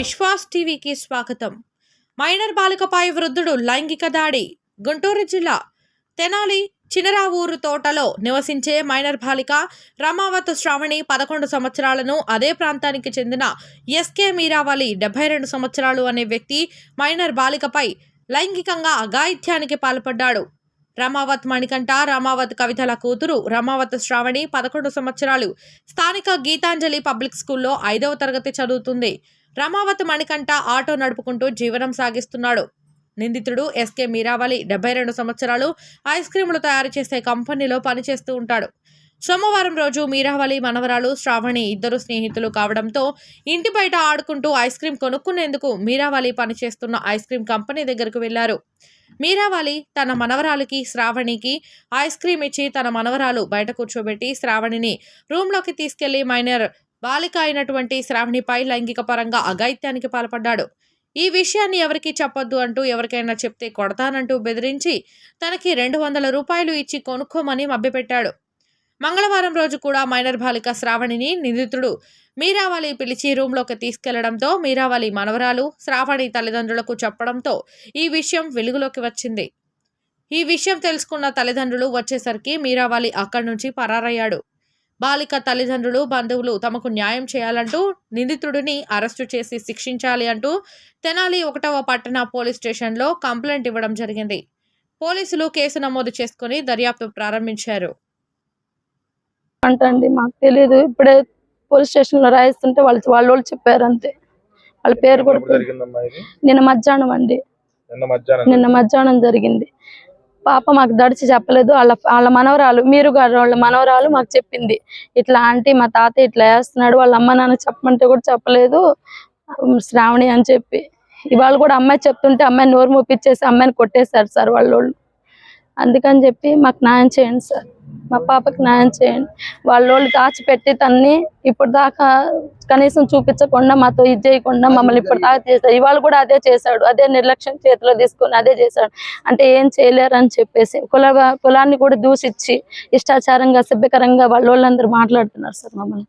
విశ్వాస్ టీవీకి స్వాగతం. మైనర్ బాలికపై వృద్ధుడు లైంగిక దాడి. గుంటూరు జిల్లా తెనాలి చినరావూరు తోటలో నివసించే మైనర్ బాలిక రమావత్ శ్రావణి పదకొండు సంవత్సరాలను అదే ప్రాంతానికి చెందిన ఎస్కే మీరావళి డెబ్బై రెండు సంవత్సరాలు అనే వ్యక్తి మైనర్ బాలికపై లైంగికంగా అఘాయిత్యానికి పాల్పడ్డాడు. రమావత్ మణికంఠ రమావత్ కవితల కూతురు రమావత్ శ్రావణి పదకొండు సంవత్సరాలు స్థానిక గీతాంజలి పబ్లిక్ స్కూల్లో ఐదవ తరగతి చదువుతుంది. రమావతి మణికంఠ ఆటో నడుపుకుంటూ జీవనం సాగిస్తున్నాడు. నిందితుడు ఎస్కే మీరావళి డెబ్బై రెండు సంవత్సరాలు ఐస్ క్రీములు తయారు చేసే కంపెనీలో పనిచేస్తూ ఉంటాడు. సోమవారం రోజు మీరావళి మనవరాలు శ్రావణి ఇద్దరు స్నేహితులు కావడంతో ఇంటి బయట ఆడుకుంటూ ఐస్ క్రీం కొనుక్కునేందుకు మీరావళి పనిచేస్తున్న ఐస్ క్రీం కంపెనీ దగ్గరకు వెళ్ళారు మీరావళి తన మనవరాలికి శ్రావణికి ఐస్ క్రీం ఇచ్చి తన మనవరాలు బయట కూర్చోబెట్టి శ్రావణిని రూమ్లోకి తీసుకెళ్ళి మైనర్ బాలిక అయినటువంటి శ్రావణిపై లైంగిక పరంగా అఘాయిత్యానికి పాల్పడ్డాడు. ఈ విషయాన్ని ఎవరికీ చెప్పొద్దు అంటూ ఎవరికైనా చెప్తే కొడతానంటూ బెదిరించి తనకి రెండు వందల రూపాయలు ఇచ్చి కొనుక్కోమని మభ్యపెట్టాడు. మంగళవారం రోజు కూడా మైనర్ బాలిక శ్రావణిని నిందితుడు మీరావాలి పిలిచి రూమ్లోకి తీసుకెళ్ళడంతో మీరావాలి మనవరాలు శ్రావణి తల్లిదండ్రులకు చెప్పడంతో ఈ విషయం వెలుగులోకి వచ్చింది. ఈ విషయం తెలుసుకున్న తల్లిదండ్రులు వచ్చేసరికి మీరావాలి అక్కడి నుంచి పరారయ్యాడు. బాలిక తల్లిదండ్రులు బంధువులు తమకు న్యాయం చేయాలంటూ నిందితుడిని అరెస్టు చేసి శిక్షించాలి అంటూ తెనాలి ఒకటవ పట్టణ పోలీస్ స్టేషన్లో కంప్లైంట్ ఇవ్వడం జరిగింది. పోలీసులు కేసు నమోదు చేసుకుని దర్యాప్తు ప్రారంభించారు. అంటండి మాకు తెలియదు ఇప్పుడే పోలీస్ స్టేషన్లో రాయిస్తుంటే వాళ్ళు వాళ్ళ వాళ్ళు చెప్పారు అంతే. వాళ్ళ పేరు కూడా నిన్న మధ్యాహ్నం అండి. నిన్న మధ్యాహ్నం నిన్న మధ్యాహ్నం జరిగింది. పాప మాకు దడిచి చెప్పలేదు. వాళ్ళ వాళ్ళ మనవరాలు మీరు గారు వాళ్ళ మనవరాలు మాకు చెప్పింది. ఇట్లా ఆంటీ మా తాత ఇట్లా వేస్తున్నాడు వాళ్ళ అమ్మ నాన్న చెప్పమంటే కూడా చెప్పలేదు. శ్రావణి అని చెప్పి. ఇవాళ కూడా అమ్మాయి చెప్తుంటే అమ్మాయిని నోరు మూపించేసి అమ్మాయిని కొట్టేశారు సార్ వాళ్ళు అందుకని చెప్పి మాకు న్యాయం చేయండి సార్. మా పాపకి న్యాయం చేయండి. వాళ్ళ వాళ్ళు దాచిపెట్టి తన్ని ఇప్పుడు దాకా కనీసం చూపించకుండా మాతో ఇది చేయకుండా మమ్మల్ని ఇప్పుడు దాకా చేశాడు ఇవాళ కూడా అదే చేశాడు. అదే నిర్లక్ష్యం చేతిలో తీసుకొని అదే చేశాడు. అంటే ఏం చేయలేరు అని చెప్పేసి కుల కులాన్ని కూడా దూషించి ఇష్టాచారంగా సభ్యకరంగా వాళ్ళ వాళ్ళందరూ మాట్లాడుతున్నారు సార్ మమ్మల్ని.